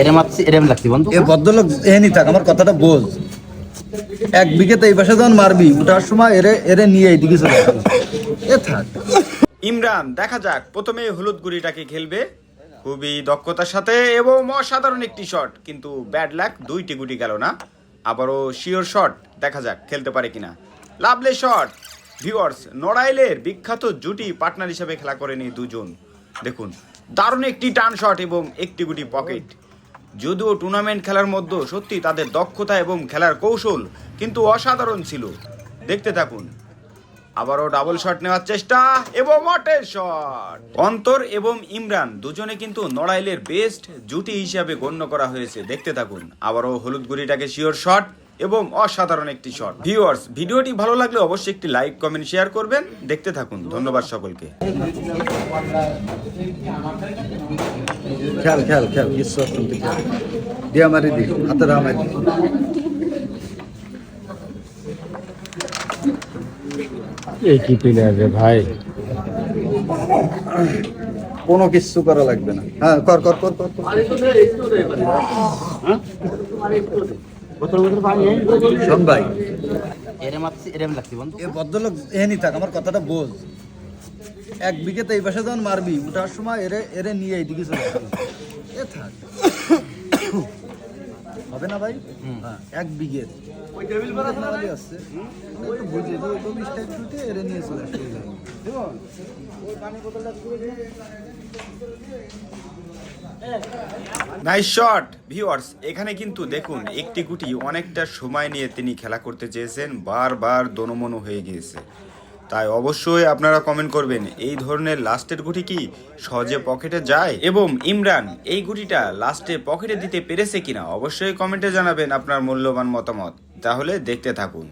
এরে মারছি এরে আমি লাগছি বন্ধু। এ ভদ্রলোক এহেনি থাক আমার কথাটা বোঝ। এক বিঘেতে এই পাশে যখন মারবি ওঠার সময় এরে এরে নিয়ে এইদিকে চলে এ থাক। ইমরান দেখা যাক প্রথমে হলুদ গুড়িটাকে খেলবে। খুবই দক্ষতার সাথে এবং অসাধারণ একটি শট কিন্তু ব্যাড লাক দুইটি গুটি গেল না। আবারও শিওর শট দেখা যাক খেলতে পারে কিনা। লাভলে শট ভিওয়ার্স নড়াইলের বিখ্যাত জুটি পার্টনার হিসেবে খেলা করেনি দুজন। দেখুন দারুণ একটি টান শট এবং একটি গুটি পকেট যদিও টুর্নামেন্ট খেলার মধ্যে সত্যি তাদের দক্ষতা এবং খেলার কৌশল কিন্তু অসাধারণ ছিল। দেখতে থাকুন। আবারও ডাবল শট নেওয়ার চেষ্টা এবং শট অন্তর এবং ইমরান দুজনে কিন্তু নড়াইলের বেস্ট জুটি হিসাবে গণ্য করা হয়েছে। দেখতে থাকুন। আবারও হলুদ গুড়িটাকে শিওর শট এবং অসাধারণ একটি শট। ভিউয়ার্স ভিডিওটি ভালো লাগলে অবশ্যই একটি লাইক কমেন্ট শেয়ার করবেন। দেখতে থাকুন। ধন্যবাদ সকলকে। খেল খেল খেল। কিছু দিয়া এই কি প্লেয়ার রে ভাই? কোনো কিচ্ছু করা লাগবে না। হ্যাঁ কর কর কর কর কর। শোন ভাই এরে মারছি এরে আমি বন্ধু। এ ভদ্রলোক এহেনি থাক আমার কথাটা বোঝ। এক বিঘেতে এই পাশে যখন মারবি উঠার সময় এরে এরে নিয়ে এইদিকে চলে এ থাক। হবে না ভাই? হ্যাঁ এক বিঘে। আসছে একটু বুঝে যে ওই বিশটা একটুতে এরে নিয়ে চলে আসবে নাইস শট ভিউয়ার্স এখানে কিন্তু দেখুন একটি গুটি অনেকটা সময় নিয়ে তিনি খেলা করতে চেয়েছেন বারবার দনমনো হয়ে গিয়েছে। তাই অবশ্যই আপনারা কমেন্ট করবেন, এই ধরনের লাস্টের গুটি কি সহজে পকেটে যায়? এবং ইমরান, এই গুটিটা লাস্টে পকেটে দিতে পেরেছে কিনা? অবশ্যই কমেন্টে জানাবেন আপনার মূল্যবান মতামত। তাহলে দেখতে থাকুন।